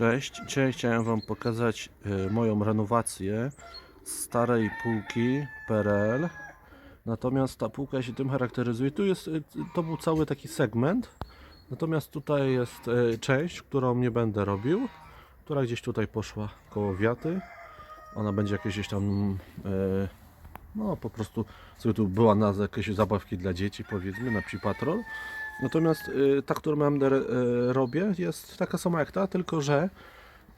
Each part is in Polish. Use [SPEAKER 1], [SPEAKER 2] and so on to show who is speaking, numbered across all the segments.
[SPEAKER 1] Cześć, dzisiaj chciałem Wam pokazać e, moją renowację starej półki PRL. Natomiast ta półka się tym charakteryzuje. Tu jest, e, to był cały taki segment. Natomiast tutaj jest e, część, którą nie będę robił, która gdzieś tutaj poszła koło wiaty. Ona będzie jakieś gdzieś tam, no po prostu sobie tu była na jakieś zabawki dla dzieci, powiedzmy, na Psi Patrol. Natomiast y, ta, którą mam y, robię, jest taka sama jak ta, tylko że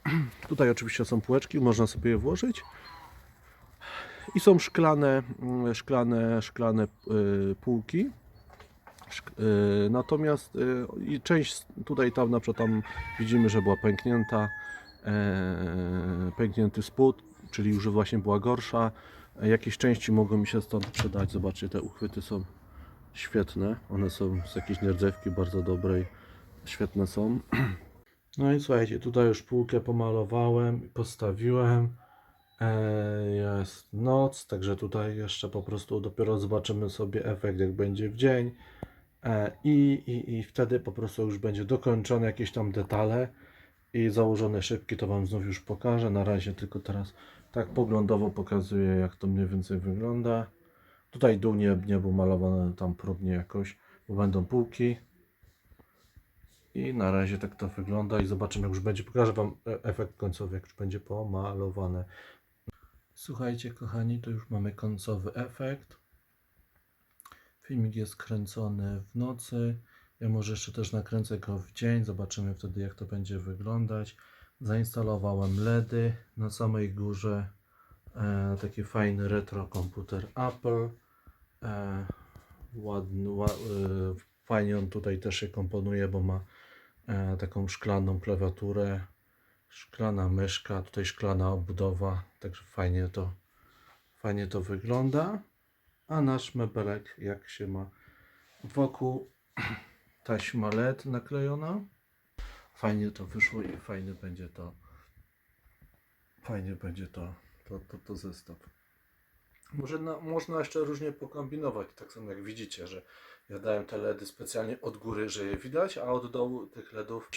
[SPEAKER 1] tutaj oczywiście są półeczki, można sobie je włożyć. I są szklane, mm, szklane, szklane y, półki. Natomiast i część tutaj tam na przykład tam widzimy, że była pęknięta, e, pęknięty spód, czyli już właśnie była gorsza. E, Jakieś części mogą mi się stąd przydać. Zobaczcie, te uchwyty są świetne. One są z jakiejś nierdzewki bardzo dobrej. Świetne są. No i słuchajcie, tutaj już półkę pomalowałem i postawiłem. E, Jest noc, także tutaj jeszcze po prostu dopiero zobaczymy sobie efekt, jak będzie w dzień. E, I, i, I wtedy po prostu już będzie dokończone jakieś tam detale i założone szybki, to Wam znów już pokażę. Na razie tylko teraz tak poglądowo pokazuję, jak to mniej więcej wygląda. Tutaj dół nie, nie był malowany tam próbnie jakoś, bo będą półki. I na razie tak to wygląda i zobaczymy, jak już będzie. Pokażę Wam e- efekt końcowy, jak już będzie pomalowane. Słuchajcie, kochani, to już mamy końcowy efekt. Filmik jest kręcony w nocy. Ja może jeszcze też nakręcę go w dzień. Zobaczymy wtedy, jak to będzie wyglądać. Zainstalowałem LEDy na samej górze. E, taki fajny retro komputer Apple. E, ładny, ła, e, fajnie on tutaj też się komponuje, bo ma e, taką szklaną klawiaturę, szklana myszka, tutaj szklana obudowa, także fajnie to, fajnie to wygląda. A nasz mebelek jak się ma wokół taśma LED naklejona. Fajnie to wyszło i fajny będzie to fajnie będzie to, to, to, to zestaw. Może na, można jeszcze różnie pokombinować, tak samo jak widzicie, że ja dałem te LEDy specjalnie od góry, że je widać, a od dołu tych LEDów